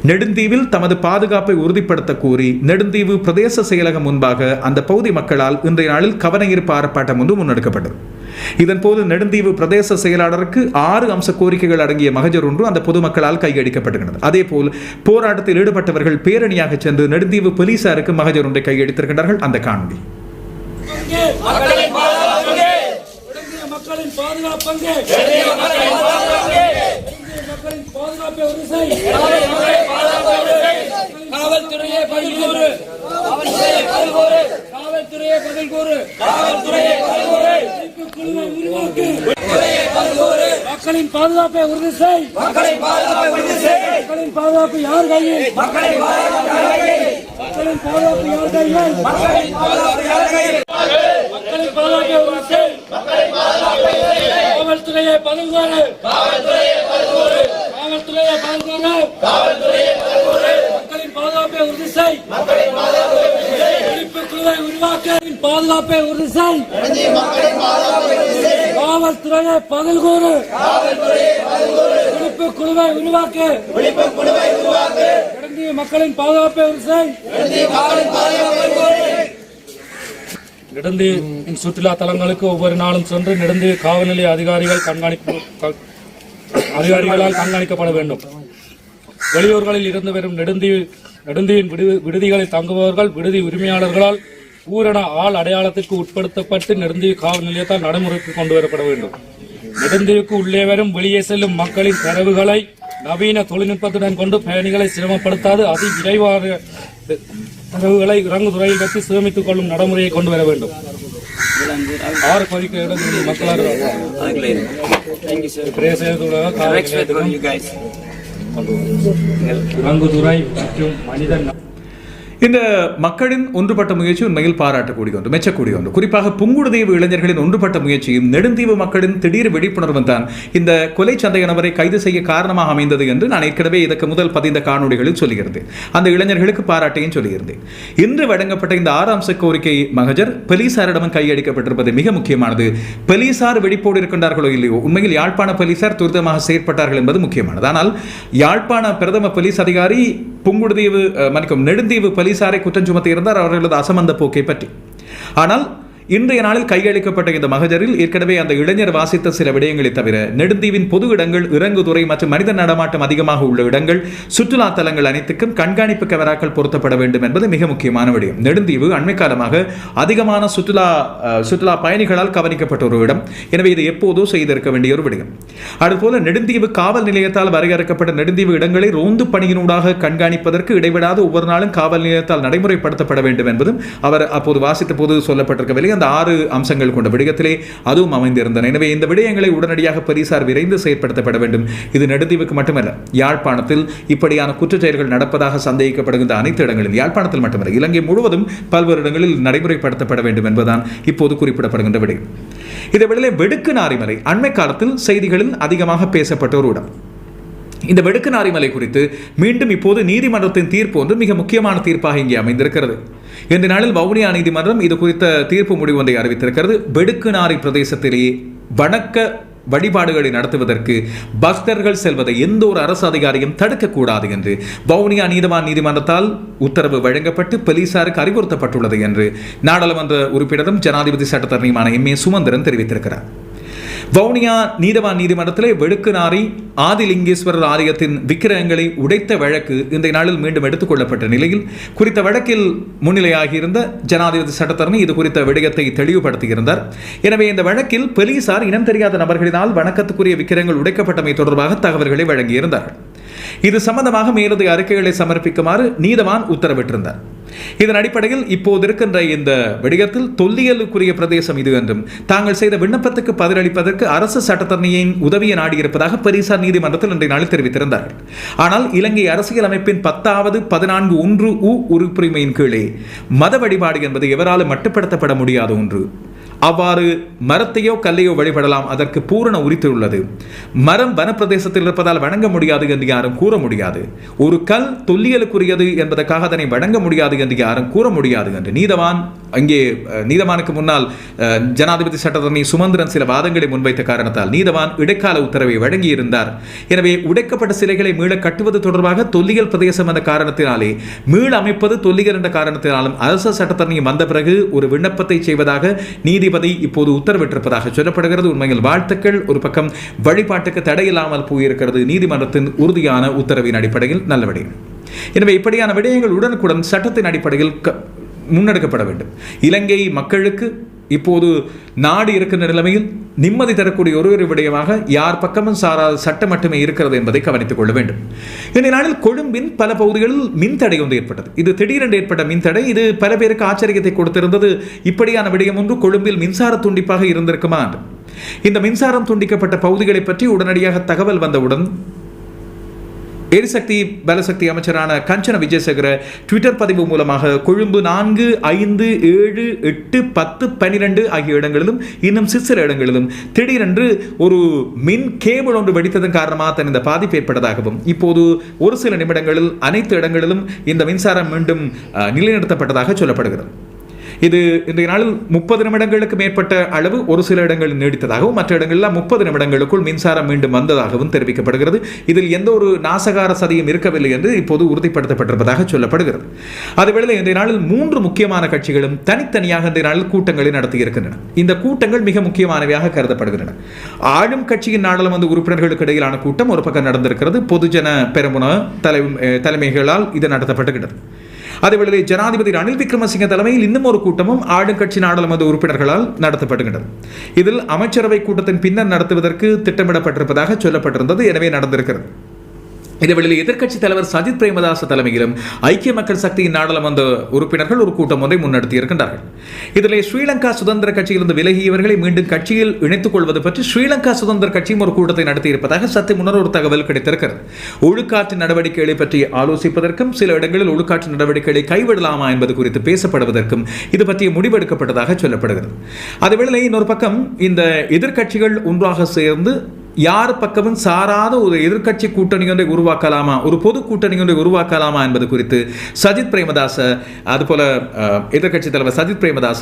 Speaker 1: நெடுந்தீவில் தமது பாதுகாப்பை உறுதிப்படுத்த கோரி நெடுந்தீவு பிரதேச செயலகம் முன்பாக அந்த பகுதி மக்களால் இன்றைய நாளில் கவனஈர்ப்பு ஆர்ப்பாட்டம் ஒன்று முன்னெடுக்கப்பட்டது. இதன்போது நெடுந்தீவு பிரதேச செயலாளருக்கு ஆறு அம்ச கோரிக்கைகள் அடங்கிய மகஜர் ஒன்று அந்த பொதுமக்களால் கையடிக்கப்பட்டிருக்கிறது அதேபோல் போராட்டத்தில் ஈடுபட்டவர்கள் பேரணியாக சென்று நெடுந்தீவு போலீசாருக்கு மகஜர் ஒன்றை கையடித்திருக்கின்றார்கள் அந்த காணொலி.
Speaker 4: மக்களின் விடுதலை மக்களின் பாதுகாப்பை உறுதி செய். காவல்துறையே பதில் கூறு. காவல்துறையே பதில் கூறு. மீட்புக் குழுவை உருவாக்கு. மக்களின் பாதுகாப்பை உறுதி செய். மக்களின் பாதுகாப்பு யார் கையில்? மக்களின் பாதுகாப்பு யார் கையில்? மக்களின் பாதுகாப்பை உறுதி செய். காவல்துறையை பதில் கூறு. காவல்துறையை மக்களின் பாதுகாப்பை உறுதி செய். மீட்புக் குழுவை உருவாக்க பாதுகாப்பை உறுதி செய். காவல்துறையை பதில் கூறு. விழிப்பு குழுவை உருவாக்க. இலங்கை மக்களின் பாதுகாப்பை உறுதி செய்.
Speaker 5: நெடுந்தீவின் சுற்றுலா தலங்களுக்கு ஒவ்வொரு நாளும் சென்று நெடுந்தீவு காவல் நிலைய அதிகாரிகள் கண்காணிப்பு அதிகாரிகளால் கண்காணிக்கப்பட வேண்டும். வெளியூர்களில் இருந்து வரும் நெடுந்தி நெடுந்தியின் விடு- விடுதிகளில் தங்குபவர்கள் விடுதி உரிமையாளர்களால் பூரண ஆள் அடையாளத்திற்கு உட்படுத்தப்பட்டு நெடுந்தீவு காவல் நிலையத்தால் நடைமுறைக்கு கொண்டு வரப்பட வேண்டும். நெடுந்தீவுக்கு உள்ளே வரும் வெளியே செல்லும் மக்களின் தரவுகளை நவீன தொழில்நுட்பத்துடன் கொண்டு பயணிகளை சிரமப்படுத்தாது அதி விரைவாக தரவுகளை இறங்குதுறையில் வைத்து சேமித்துக் கொள்ளும் நடைமுறையை கொண்டு வர வேண்டும். ஆறு கோரிக்கையுடன் மக்களால் பிரதேசத்துடன் காவல் நிலையத்திலும் கொண்டு வரும். இறங்குதுறை மற்றும் மனிதன்
Speaker 1: இந்த மக்களின் ஒன்றுபட்ட முயற்சி உண்மையில் பாராட்டக்கூடிய ஒன்று மெச்சக்கூடிய ஒன்று குறிப்பாக புங்குடுதீவு இளைஞர்களின் ஒன்றுபட்ட முயற்சியும் நெடுந்தீவு மக்களின் திடீர் விழிப்புணர்வும் தான் இந்த கொலை சந்தைய நபரை கைது செய்ய காரணமாக அமைந்தது என்று நான் ஏற்கனவே இதற்கு முதல் பதிந்த காணொலிகளில் சொல்லியிருந்தேன். அந்த இளைஞர்களுக்கு பாராட்டையும் சொல்லியிருந்தேன். இன்று வழங்கப்பட்ட இந்த ஆறு அம்ச கோரிக்கை மகஜர் போலீசாரிடமும் கையடிக்கப்பட்டிருப்பது மிக முக்கியமானது. போலீசார் வெடிப்போடு இருக்கின்றார்களோ இல்லையோ உண்மையில் யாழ்ப்பாண போலீசார் துரிதமாக செயற்பட்டார்கள் என்பது முக்கியமானது. ஆனால் யாழ்ப்பாண பிரதம போலீஸ் அதிகாரி புங்குடுதீவு மன்னிக்கும் நெடுந்தீவு போலீசாரை குற்றம் சுமத்தியிருந்தார் அவர்களது அசமந்த போக்கை பற்றி. ஆனால் இன்றைய நாளில் கையளிக்கப்பட்ட இந்த மகஜரில் ஏற்கனவே அந்த இளைஞர் வாசித்த சில விடயங்களை தவிர நெடுந்தீவின் பொது இடங்கள் இறங்குதுறை மற்றும் மனித நடமாட்டம் அதிகமாக உள்ள இடங்கள் சுற்றுலா தலங்கள் அனைத்துக்கும் கண்காணிப்பு கேமராக்கள் பொருத்தப்பட வேண்டும் என்பது மிக முக்கியமான விடயம். நெடுந்தீவு அண்மை காலமாக அதிகமான சுற்றுலா சுற்றுலா பயணிகளால் கவனிக்கப்பட்ட ஒரு இடம். எனவே இது எப்போதோ செய்திருக்க வேண்டிய ஒரு விடயம். அதுபோல நெடுந்தீவு காவல் நிலையத்தால் வரையறுக்கப்பட்ட நெடுந்தீவு இடங்களை ரோந்து பணியினூடாக கண்காணிப்பதற்கு இடைவிடாது ஒவ்வொரு நாளும் காவல் நிலையத்தால் நடைமுறைப்படுத்தப்பட வேண்டும் என்பதும் அவர் அப்போது வாசித்த போது சொல்லப்பட்டிருக்கவில்லை. அந்த ஆறு அம்சங்கள் கொண்ட விடயத்திலே அதுவும் அமைந்திருந்தன. எனவே இந்த விடயங்களை உடனடியாக போலீசார் விரைந்து செயற்படுத்தப்பட வேண்டும். இது நெடுந்தீவுக்கு மட்டுமல்ல யாழ்ப்பாணத்தில் இப்படியான குற்றச் செயல்கள் நடப்பதாக சந்தேகிக்கப்படுகின்ற அனைத்து இடங்களில் யாழ்ப்பாணத்தில் மட்டுமல்ல இலங்கை முழுவதும் பல்வேறு இடங்களில் நடைமுறைப்படுத்தப்பட வேண்டும் என்பதுதான் இப்போது குறிப்பிடப்படுகின்ற விடயம் இதேவேளை வெடுக்கு நாரிமலை அண்மை காலத்தில் செய்திகளில் அதிகமாக பேசப்பட்ட ஒரு இடம். இந்த வெடுக்கு நாரிமலை குறித்து மீண்டும் இப்போது நீதிமன்றத்தின் தீர்ப்பு ஒன்று மிக முக்கியமான தீர்ப்பாக இங்கே அமைந்திருக்கிறது. இந்த நாளில் வவுனியா நீதிமன்றம் இது குறித்த தீர்ப்பு முடிவு ஒன்றை அறிவித்திருக்கிறது. வெடுக்குநாரி பிரதேசத்திலேயே வணக்க வழிபாடுகளை நடத்துவதற்கு பக்தர்கள் செல்வதை எந்த ஒரு அரசு அதிகாரியும் தடுக்கக்கூடாது என்று வவுனியா நீதவான் நீதிமன்றத்தால் உத்தரவு வழங்கப்பட்டு போலீசாருக்கு அறிவுறுத்தப்பட்டுள்ளது என்று நாடாளுமன்ற உறுப்பினரும் ஜனாதிபதி சட்டத்தரணியுமான எம் ஏ சுமந்திரன் தெரிவித்திருக்கிறார். வவுனியா நீதவான் நீதிமன்றத்திலே வெடுக்குநாரி ஆதிலிங்கேஸ்வரர் ஆலயத்தின் விக்கிரகங்களை உடைத்த வழக்கு இந்த நாளில் மீண்டும் எடுத்துக் கொள்ளப்பட்ட நிலையில் குறித்த வழக்கில் முன்னிலையாகியிருந்த ஜனாதிபதி சட்டத்தரணி இது குறித்த விடயத்தை தெளிவுபடுத்தியிருந்தார். எனவே இந்த வழக்கில் போலீசார் இனம் தெரியாத நபர்களினால் வணக்கத்துக்குரிய விக்கிரகங்கள் உடைக்கப்பட்டமை தொடர்பாக தகவல்களை வழங்கியிருந்தார்கள். இது சம்பந்தமாக மேலதிக அறிக்கைகளை சமர்ப்பிக்குமாறு நீதவான் உத்தரவிட்டிருந்தார். இதன் அடிப்படையில் இப்போது இருக்கின்ற இந்த விடயத்தில் தொல்லியலுக்குரிய பிரதேசம் இது என்றும் தாங்கள் செய்த விண்ணப்பத்துக்கு பதிலளிப்பதற்கு அரசு சட்டத்தரணியின் உதவியை நாடியிருப்பதாக பரிசார் நீதிமன்றத்தில் இன்றைய நாளில் தெரிவித்திருந்தார்கள். ஆனால் இலங்கை அரசியல் அமைப்பின் பத்தாவது பதினான்கு ஒன்று உ உறுப்புரிமையின் கீழே மத வழிபாடு என்பது எவராலும் மட்டுப்படுத்தப்பட முடியாத ஒன்று. அவ்வாறு மரத்தையோ கல்லையோ வழிபடலாம். அதற்கு பூரண உரித்து உள்ளது. மரம் வனப்பிரதேசத்தில் இருப்பதால் வணங்க முடியாது என்று யாரும் கூற முடியாது. ஒரு கல் தொல்லியலுக்குரியது என்பதற்காக அதனை வணங்க முடியாது என்று யாரும் கூற முடியாது என்று. நீதவான் அங்கே நீதவானுக்கு முன்னால் ஜனாதிபதி சட்டத்தரணி சுமந்திரன் சில வாதங்களை முன்வைத்த காரணத்தால் நீதவான் இடைக்கால உத்தரவை வழங்கியிருந்தார். எனவே உடைக்கப்பட்ட சிலைகளை மீள கட்டுவது தொடர்பாக தொல்லியல் பிரதேசம் என்ற காரணத்தினாலே மீள அமைப்பது தொல்லியல் என்ற காரணத்தினாலும் அரசு சட்டத்தரணி வந்த பிறகு ஒரு விண்ணப்பத்தை செய்வதாக நீதிபதி இப்போது உத்தரவிட்டிருப்பதாக சொல்லப்படுகிறது. உண்மையில் வாழ்த்துக்கள். ஒரு பக்கம் வழிபாட்டுக்கு தடையில்லாமல் போயிருக்கிறது நீதிமன்றத்தின் உறுதியான உத்தரவின் அடிப்படையில். நல்ல விடயம் எனவே இப்படியான விடயங்கள் உடனுக்குடன் சட்டத்தின் அடிப்படையில் முன்னெடுக்கப்பட வேண்டும். இலங்கை மக்களுக்கு இப்போது நாடு இருக்கின்ற நிலைமையில் நிம்மதி தரக்கூடிய ஒரு ஒரு விடயமாக யார் பக்கமும் சாராத சட்டம் மட்டுமே இருக்கிறது என்பதை கவனித்துக் கொள்ள வேண்டும். இந்த நாளில் கொழும்பின் பல பகுதிகளில் மின்தடை ஒன்று ஏற்பட்டது. இது திடீரென்று ஏற்பட்ட மின்தடை இது பல பேருக்கு ஆச்சரியத்தை கொடுத்திருந்தது. இப்படியான விடயம் ஒன்று கொழும்பில் மின்சார துண்டிப்பாக இருந்திருக்குமா? என்று இந்த மின்சாரம் துண்டிக்கப்பட்ட பகுதிகளை பற்றி உடனடியாக தகவல் வந்தவுடன் எரிசக்தி பலசக்தி அமைச்சரான கஞ்சன விஜயசேகர ட்விட்டர் பதிவு மூலமாக கொழும்பு நான்கு ஐந்து ஏழு எட்டு பத்து பன்னிரண்டு ஆகிய இடங்களிலும் இன்னும் சிற்சில இடங்களிலும் திடீரென்று ஒரு மின் கேபிள் ஒன்று வெடித்ததன் காரணமாக தன் இந்த பாதிப்பு ஏற்பட்டதாகவும் இப்போது ஒரு சில நிமிடங்களில் அனைத்து இடங்களிலும் இந்த மின்சாரம் மீண்டும் நிலைநிறுத்தப்பட்டதாக சொல்லப்படுகிறது. இது இன்றைய நாளில் முப்பது நிமிடங்களுக்கு மேற்பட்ட அளவு ஒரு சில இடங்களில் நீடித்ததாகவும் மற்ற இடங்களில் முப்பது நிமிடங்களுக்குள் மின்சாரம் மீண்டும் வந்ததாகவும் தெரிவிக்கப்படுகிறது. இதில் எந்த ஒரு நாசகார சதியும் இருக்கவில்லை என்று இப்போது உறுதிப்படுத்தப்பட்டிருப்பதாக சொல்லப்படுகிறது. அதுவேளை இன்றைய நாளில் மூன்று முக்கியமான கட்சிகளும் தனித்தனியாக இன்றைய நாளில் கூட்டங்களை நடத்தியிருக்கின்றன இந்த கூட்டங்கள் மிக முக்கியமானவையாக கருதப்படுகின்றன. ஆளும் கட்சியின் நாடாளுமன்ற உறுப்பினர்களுக்கு இடையிலான கூட்டம் ஒரு பக்கம் நடந்திருக்கிறது. பொதுஜன பெரமுன தலை தலைமைகளால் இது நடத்தப்பட்டுகிறது அதேவேளை ஜனாதிபதி ரணில் விக்ரமசிங்க தலைமையில் இன்னும் ஒரு கூட்டமும் ஆளுங்கட்சி நாடாளுமன்ற உறுப்பினர்களால் நடத்தப்படுகின்றது. இதில் அமைச்சரவை கூட்டத்தின் பின்னர் நடத்துவதற்கு திட்டமிடப்பட்டிருப்பதாக சொல்லப்பட்டிருந்தது. எனவே நடந்திருக்கிறது. இதேவேளையில் எதிர்க்கட்சி தலைவர் சஜித் பிரேமதாச தலைமையிலும் ஐக்கிய மக்கள் சக்தியின் நாடாளுமன்ற உறுப்பினர்கள் ஒரு கூட்டம் ஒன்றை முன்னெடுத்திருக்கின்றார்கள். இதிலே ஸ்ரீலங்கா சுதந்திர கட்சியிலிருந்து விலகியவர்களை மீண்டும் கட்சியில் இணைத்துக் கொள்வது பற்றி ஸ்ரீலங்கா சுதந்திர கட்சியும் ஒரு கூட்டத்தை நடத்தியிருப்பதாக சற்று முன்னர் ஒரு தகவல் கிடைத்திருக்கிறது. ஒழுக்காற்று நடவடிக்கைகளை பற்றி ஆலோசிப்பதற்கும் சில இடங்களில் ஒழுக்காற்று நடவடிக்கைகளை கைவிடலாமா என்பது குறித்து பேசப்படுவதற்கும் இது பற்றிய முடிவெடுக்கப்பட்டதாக சொல்லப்படுகிறது. அதேவேளை இன்னொரு பக்கம் இந்த எதிர்க்கட்சிகள் ஒன்றாக சேர்ந்து யார் பக்கமும் சாராத ஒரு எதிர்க்கட்சி கூட்டணி ஒன்றை உருவாக்கலாமா? ஒரு பொது கூட்டணி ஒன்றை உருவாக்கலாமா என்பது குறித்து சஜித் பிரேமதாச அதுபோல எதிர்கட்சி எதிர்க்கட்சி தலைவர் சஜித் பிரேமதாச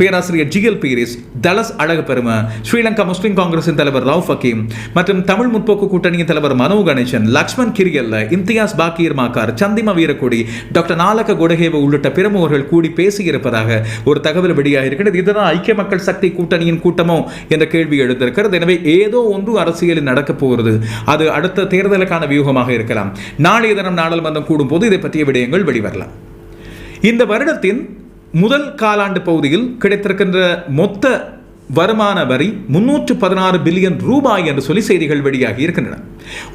Speaker 1: பேராசிரியர் ஜிஎல் பீரிஸ் தலஸ் அழகுபெரும ஸ்ரீலங்கா முஸ்லீம் காங்கிரசின் தலைவர் ரவுஃப் ஹக்கீம் மற்றும் தமிழ் முற்போக்கு கூட்டணியின் தலைவர் மனோ கணேசன் லக்ஷ்மண் கிரியல்ல இம்தியாஸ் பாக்கீர் மாக்கார் சந்திம வீரக்குடி டாக்டர் நாலக குடகேவ உள்ளிட்ட பிரமுகர்கள் கூடி பேசியிருப்பதாக ஒரு தகவல் வெளியாக இருக்கிறது இதுதான் ஐக்கிய மக்கள் சக்தி கூட்டணியின் கூட்டமோ என்ற கேள்வி எழுந்திருக்கிறது. எனவே ஏதோ ஒன்று அரசியலில் நடக்கப் போகிறது. அது அடுத்த தேர்தலுக்கான வியூகமாக இருக்கலாம். நாளைய தினம் நாடாளுமன்றம் கூடும் போது இதை பற்றிய விடயங்கள் வெளிவரலாம். இந்த வருடத்தின் முதல் காலாண்டு பகுதியில் கிடைத்திருக்கின்ற மொத்த வருமான வரி முன்னூற்று பதினாறு பில்லியன் ரூபாய் என்று சொல்லி செய்திகள் வெளியாகி இருக்கின்றன.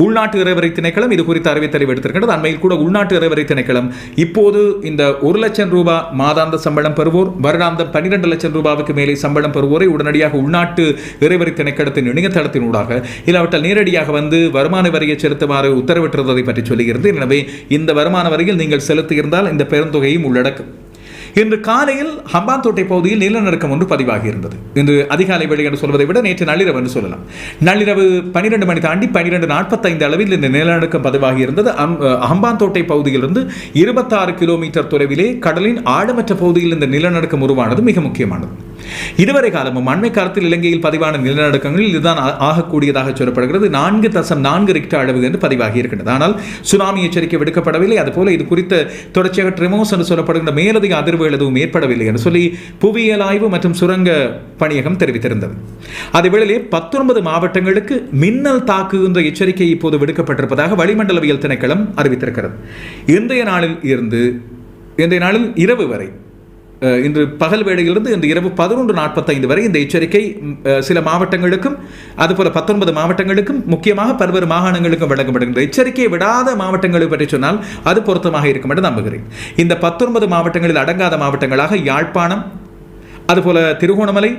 Speaker 1: உள்நாட்டு இறைவரை திணைக்களம் இது குறித்து அறிவித்தறிவு எடுத்திருக்கிறது அண்மையில் கூட உள்நாட்டு இறைவரை திணைக்களம் இப்போது இந்த ஒரு லட்சம் ரூபாய் மாதாந்த சம்பளம் பெறுவோர் வருடாந்தம் பன்னிரண்டு லட்சம் ரூபாவுக்கு மேலே சம்பளம் பெறுவோரை உடனடியாக உள்நாட்டு இறைவரை திணைக்களத்தின் இணையதளத்தினூடாக இல்லாவிட்டால் நேரடியாக வந்து வருமான வரியை செலுத்துமாறு உத்தரவிட்டிருந்ததை பற்றி சொல்லுகிறது எனவே இந்த வருமான வரியில் நீங்கள் செலுத்தியிருந்தால் இந்த பெருந்தொகையும் உள்ளடக்கும். இன்று காலையில் ஹம்பாந்தோட்டை பகுதியில் நிலநடுக்கம் ஒன்று பதிவாகி இருந்தது. இன்று அதிகாலை வேளை என்று சொல்வதை விட நேற்று நள்ளிரவு என்று சொல்லலாம். நள்ளிரவு பனிரெண்டு மணி தாண்டி பனிரெண்டு நாற்பத்தைந்து அளவில் இந்த நிலநடுக்கம் பதிவாகி இருந்தது. அம்- ஹம்பாந்தோட்டை பகுதியிலிருந்து இருபத்தாறு கிலோமீட்டர் தொலைவிலே கடலின் ஆழமற்ற பகுதியில் இந்த நிலநடுக்கம் உருவானது மிக முக்கியமானது. இதுவரை காலமும் அண்மை காலத்தில் இலங்கையில் பதிவான நிலநடுக்கங்களில் இதுதான் ஆகக்கூடியதாக சொல்லப்படுகிறது. நான்கு தசம் நான்கு ரிக்டர் அளவு என்று பதிவாகி இருக்கின்றது. ஆனால் சுனாமி எச்சரிக்கை விடுக்கப்படவில்லை. அதுபோல இது குறித்த தொடர்ச்சியாக ட்ரிமோஸ் என்று சொல்லப்படுகின்ற மேலதிக அதிர்வுகள் எதுவும் ஏற்படவில்லை என்று சொல்லி புவியியல் ஆய்வு மற்றும் சுரங்க பணியகம் தெரிவித்திருந்தது. அதேவேளையிலே பத்தொன்பது மாவட்டங்களுக்கு மின்னல் தாக்குகின்ற எச்சரிக்கை இப்போது விடுக்கப்பட்டிருப்பதாக வளிமண்டலவியல் திணைக்களம் அறிவித்திருக்கிறது. இன்றைய நாளில் இருந்து இன்றைய நாளில் இரவு வரை இன்று பகல் வேளையிலிருந்து இன்று இரவு பதினொன்று நாற்பத்தைந்து வரை இந்த எச்சரிக்கை சில மாவட்டங்களுக்கும் அதுபோல பத்தொன்பது மாவட்டங்களுக்கும் முக்கியமாக பல்வேறு மாகாணங்களுக்கும் வழங்கப்படுகின்ற எச்சரிக்கையை விடாத மாவட்டங்களை பற்றி சொன்னால் அது பொருத்தமாக இருக்கும் என்று நம்புகிறேன். இந்த பத்தொன்பது மாவட்டங்களில் அடங்காத மாவட்டங்களாக யாழ்ப்பாணம் அதுபோல திருகோணமலை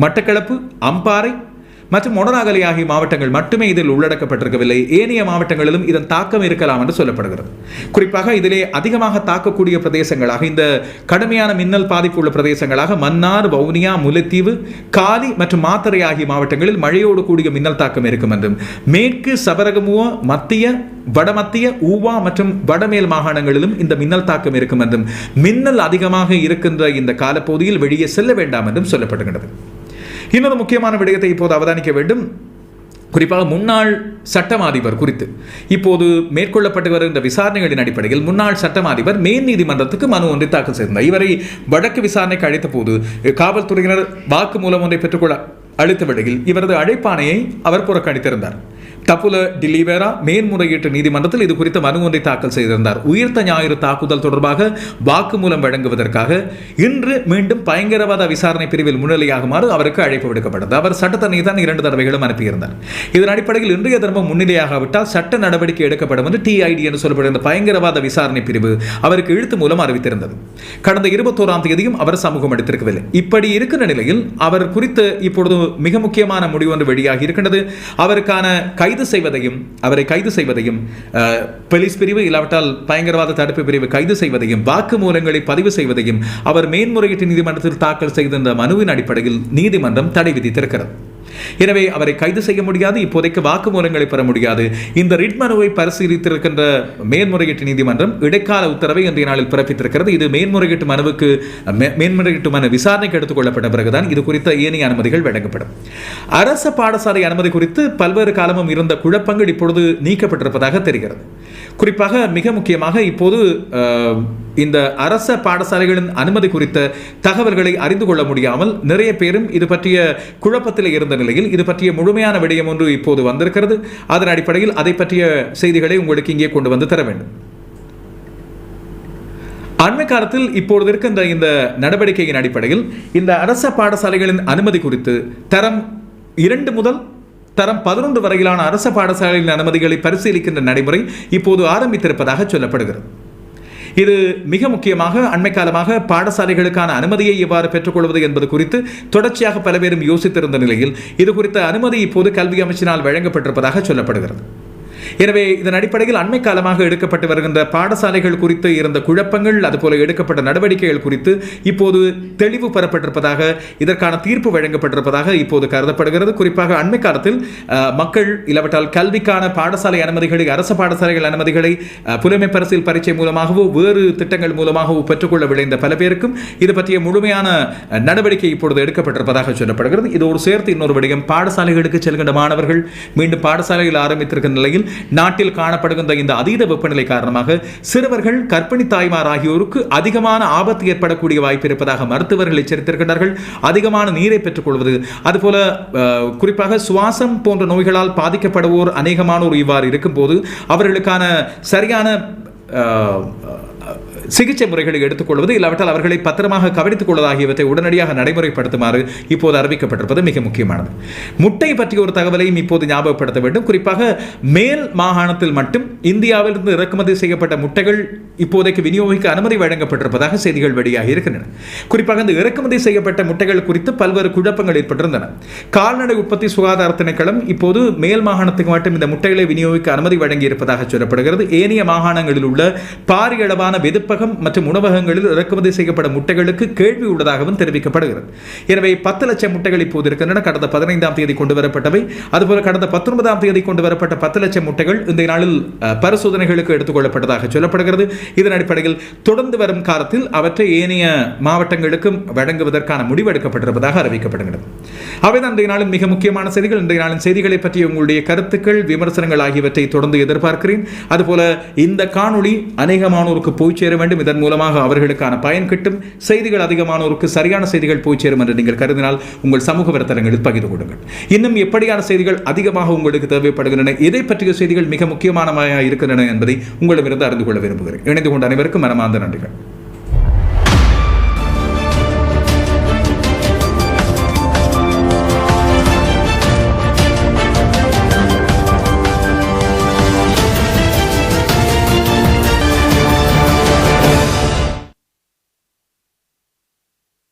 Speaker 1: மட்டக்களப்பு அம்பாறை மற்றும் மொடராகலை ஆகிய மாவட்டங்கள் மட்டுமே இதில் உள்ளடக்கப்பட்டிருக்கவில்லை. ஏனைய மாவட்டங்களிலும் இதன் தாக்கம் இருக்கலாம் என்று சொல்லப்படுகிறது. குறிப்பாக இதிலே அதிகமாக தாக்கக்கூடிய பிரதேசங்களாக இந்த கடுமையான மின்னல் பாதிப்பு உள்ள பிரதேசங்களாக மன்னார் வவுனியா முல்லைத்தீவு காலி மற்றும் மாத்தறை ஆகிய மாவட்டங்களில் மழையோடு கூடிய மின்னல் தாக்கம் இருக்கும் என்றும் மேற்கு சபரகமுவ மத்திய வடமத்திய ஊவா மற்றும் வடமேல் மாகாணங்களிலும் இந்த மின்னல் தாக்கம் இருக்கும் என்றும் மின்னல் அதிகமாக இருக்கின்ற இந்த காலப்பகுதியில் வெளியே செல்ல வேண்டாம் என்றும் சொல்லப்படுகிறது இன்னொரு முக்கியமான விடயத்தை இப்போது அவதானிக்க வேண்டும். குறிப்பாக முன்னாள் சட்டமாதிபர் குறித்து. இப்போது மேற்கொள்ளப்பட்டு வருகின்ற விசாரணைகளின் அடிப்படையில் முன்னாள் சட்டமாதிபர் மேல் நீதிமன்றத்துக்கு மனு ஒன்றை தாக்கல் செய்திருந்தார். இவரை வடக்கு விசாரணைக்கு அழைத்த போது காவல்துறையினர் வாக்கு மூலம் ஒன்றை பெற்றுக்கொள்ள அளித்த வேளையில் இவரது அழைப்பாணையை அவர் புறக்கணித்திருந்தார். டபுல டிலிவேரா மேன்முறையீட்டு நீதிமன்றத்தில் இது குறித்த மனு ஒன்றை தாக்கல் செய்திருந்தார். உயிர்த்த ஞாயிறு தாக்குதல் தொடர்பாக வாக்குமூலம் வழங்குவதற்காக இன்று மீண்டும் பயங்கரவாத விசாரணை பிரிவில் முன்னிலையாகுமாறு அவருக்கு அழைப்பு விடுக்கப்பட்டது. அவர் சட்டத்தண்ணி தான் இரண்டு தடவைகளும் அனுப்பியிருந்தார். இதன் அடிப்படையில் இன்றைய தினமும் முன்னிலையாகாவிட்டால் சட்ட நடவடிக்கை எடுக்கப்படும் என்று டிஐடி என்று சொல்லப்படுகிற பயங்கரவாத விசாரணை பிரிவு அவருக்கு எழுத்து மூலம் அறிவித்திருந்தது. கடந்த இருபத்தோராம் தேதியும் அவர் சமூகம் எடுத்திருக்கவில்லை. இப்படி இருக்கிற நிலையில் அவர் குறித்து இப்பொழுது மிக முக்கியமான முடிவு ஒன்று வெளியாகி இருக்கின்றது. அவருக்கான கைது செய்வதையும் அவரை கைது செய்வதையும் அஹ், போலீஸ் பிரிவு இல்லாவிட்டால் பயங்கரவாத தடுப்பு பிரிவு கைது செய்வதையும் வாக்கு மூலங்களை பதிவு செய்வதையும் அவர் மேன்முறையீட்டு நீதிமன்றத்தில் தாக்கல் செய்திருந்த மனுவின் அடிப்படையில் நீதிமன்றம் தடை விதித்திருக்கிறது. எனவே அவரை கைது செய்ய முடியாது இப்போதைக்கு வாக்குமூலங்களை பெற முடியாது. இந்த ரிட் மனுவை பரிசீலித்திருக்கின்ற மேன்முறையீட்டு நீதிமன்றம் இடைக்கால உத்தரவை இன்றைய நாளில் பிறப்பித்திருக்கிறது. இது மேன்முறையீட்டு மனுவுக்கு மேன்முறையீட்டு மனு விசாரணைக்கு எடுத்துக் கொள்ளப்பட்ட பிறகுதான் இது குறித்த ஏனைய அனுமதிகள் வழங்கப்படும். அரச பாடசாலை அனுமதி குறித்து பல்வேறு காலமும் இருந்த குழப்பங்கள் இப்பொழுது நீக்கப்பட்டிருப்பதாக தெரிகிறது. குறிப்பாக மிக முக்கியமாக இப்போது இந்த அரச பாடசாலைகளின் அனுமதி குறித்த தகவல்களை அறிந்து கொள்ள முடியாமல் நிறைய பேரும் இது பற்றிய குழப்பத்தில் இருந்த நிலையில் இது பற்றிய முழுமையான விடயம் ஒன்று இப்போது வந்திருக்கிறது. அதன் அடிப்படையில் அதை பற்றிய செய்திகளை உங்களுக்கு இங்கே கொண்டு வந்து தர வேண்டும். அண்மை காலத்தில் இப்பொழுது இருக்கின்ற இந்த நடவடிக்கையின் அடிப்படையில் இந்த அரச பாடசாலைகளின் அனுமதி குறித்து தரம் இரண்டு முதல் தரம் பதினொன்று வரையிலான அரச பாடசாலைகளின் அனுமதிகளை பரிசீலிக்கின்ற நடைமுறை இப்போது ஆரம்பித்திருப்பதாக சொல்லப்படுகிறது. இது மிக முக்கியமாக அண்மை காலமாக பாடசாலைகளுக்கான அனுமதியை எவ்வாறு பெற்றுக்கொள்வது என்பது குறித்து தொடர்ச்சியாக பல பேரும் யோசித்திருந்த நிலையில் இது குறித்த அனுமதி இப்போது கல்வி அமைச்சினால் வழங்கப்பட்டிருப்பதாக சொல்லப்படுகிறது. எனவே இதன் அடிப்படையில் அண்மை காலமாக எடுக்கப்பட்டு வருகின்ற பாடசாலைகள் குறித்து இருந்த குழப்பங்கள் அதுபோல எடுக்கப்பட்ட நடவடிக்கைகள் குறித்து இப்போது தெளிவு பெறப்பட்டிருப்பதாக இதற்கான தீர்ப்பு வழங்கப்பட்டிருப்பதாக இப்போது கருதப்படுகிறது. குறிப்பாக அண்மை காலத்தில் மக்கள் இல்லாவிட்டால் கல்விக்கான பாடசாலை அனுமதிகளை அரசு பாடசாலைகள் அனுமதிகளை புலமை பரிசில் பரீட்சை மூலமாகவோ வேறு திட்டங்கள் மூலமாகவோ பெற்றுக்கொள்ள விளைந்த பல பேருக்கும் இது பற்றிய முழுமையான நடவடிக்கை இப்பொழுது எடுக்கப்பட்டிருப்பதாக சொல்லப்படுகிறது. இதோடு சேர்த்து இன்னொரு வடிவம் பாடசாலைகளுக்கு செல்கின்ற மாணவர்கள் மீண்டும் பாடசாலைகள் ஆரம்பித்திருக்கின்ற நிலையில் நாட்டில் காணப்படுகின்ற இந்த அதீத வெப்பநிலை காரணமாக சிறுவர்கள் கர்ப்பிணி தாய்மார் ஆகியோருக்கு அதிகமான ஆபத்து ஏற்படக்கூடிய வாய்ப்பு இருப்பதாக மருத்துவர்கள் எச்சரித்திருக்கிறார்கள் அதிகமான நீரை பெற்றுக்கொள்வது அதுபோல குறிப்பாக சுவாசம் போன்ற நோய்களால் பாதிக்கப்படுவோர் அநேகமானோர் இவ்வாறு இருக்கும்போது அவர்களுக்கான சரியான சிகிச்சை முறைகளை எடுத்துக்கொள்வது இல்லாவிட்டால் அவர்களை பத்திரமாக கவனித்துக் கொள்வது ஆகியவற்றை உடனடியாக நடைமுறைப்படுத்துமாறு இப்போது அறிவிக்கப்பட்டிருப்பது மிக முக்கியமானது. முட்டை பற்றிய ஒரு தகவலையும் இப்போது ஞாபகப்படுத்த வேண்டும். குறிப்பாக மேல் மாகாணத்தில் மட்டும் இந்தியாவிலிருந்து இறக்குமதி செய்யப்பட்ட முட்டைகள் இப்போதைக்கு விநியோகிக்க அனுமதி வழங்கப்பட்டிருப்பதாக செய்திகள் வெளியாக இருக்கின்றன. குறிப்பாக இந்த இறக்குமதி செய்யப்பட்ட முட்டைகள் குறித்து பல்வேறு குழப்பங்கள் ஏற்பட்டிருந்தன. கால்நடை உற்பத்தி சுகாதார திணைக்களம் இப்போது மேல் மாகாணத்துக்கு மட்டும் இந்த முட்டைகளை விநியோகிக்க அனுமதி வழங்கி இருப்பதாக சொல்லப்படுகிறது. ஏனைய மாகாணங்களில் உள்ள பாரிய அளவான வெதுப்பகம் மற்றும் உணவகங்களில் இறக்குமதி செய்யப்பட்ட முட்டைகளுக்கு கேள்வி உள்ளதாகவும் தெரிவிக்கப்படுகிறது. எனவே பத்து லட்சம் முட்டைகள் இப்போது இருக்கின்றன. கடந்த பதினைந்தாம் தேதி கொண்டு வரப்பட்டவை அதுபோல கடந்த பத்தொன்பதாம் தேதி கொண்டு வரப்பட்ட பத்து லட்சம் முட்டைகள் இந்த நாளில் பரிசோதனைகளுக்கு எடுத்துக்கொள்ளப்பட்டதாக சொல்லப்படுகிறது. இதன் அடிப்படையில் தொடர்ந்து வரும் காலத்தில் அவற்றை ஏனைய மாவட்டங்களுக்கும் வழங்குவதற்கான முடிவு எடுக்கப்பட்டிருப்பதாக அறிவிக்கப்படுகிறது. அவைதான் இன்றைய நாளின் மிக முக்கியமான செய்திகள். இன்றைய நாளின் செய்திகளை பற்றிய உங்களுடைய கருத்துக்கள் விமர்சனங்கள் ஆகியவற்றை தொடர்ந்து எதிர்பார்க்கிறேன். அதுபோல இந்த காணொளி அநேகமானோருக்கு போய் சேர வேண்டும். இதன் மூலமாக அவர்களுக்கான பயன் கிட்டும். செய்திகள் அதிகமானோருக்கு சரியான செய்திகள் போய் சேரும் என்று நீங்கள் கருதினால் உங்கள் சமூக வலைத்தளங்களில் பகிர்ந்து கொடுங்கள் இன்னும் எப்படியான செய்திகள் அதிகமாக உங்களுக்கு தேவைப்படுகின்றன எதை பற்றிய செய்திகள் மிக முக்கியமானமாக இருக்கின்றன என்பதை உங்களிடமிருந்து அறிந்து கொள்ள விரும்புகிறேன். இணைந்து கொண்ட அனைவருக்கும் மனமார்ந்த நன்றிகள்.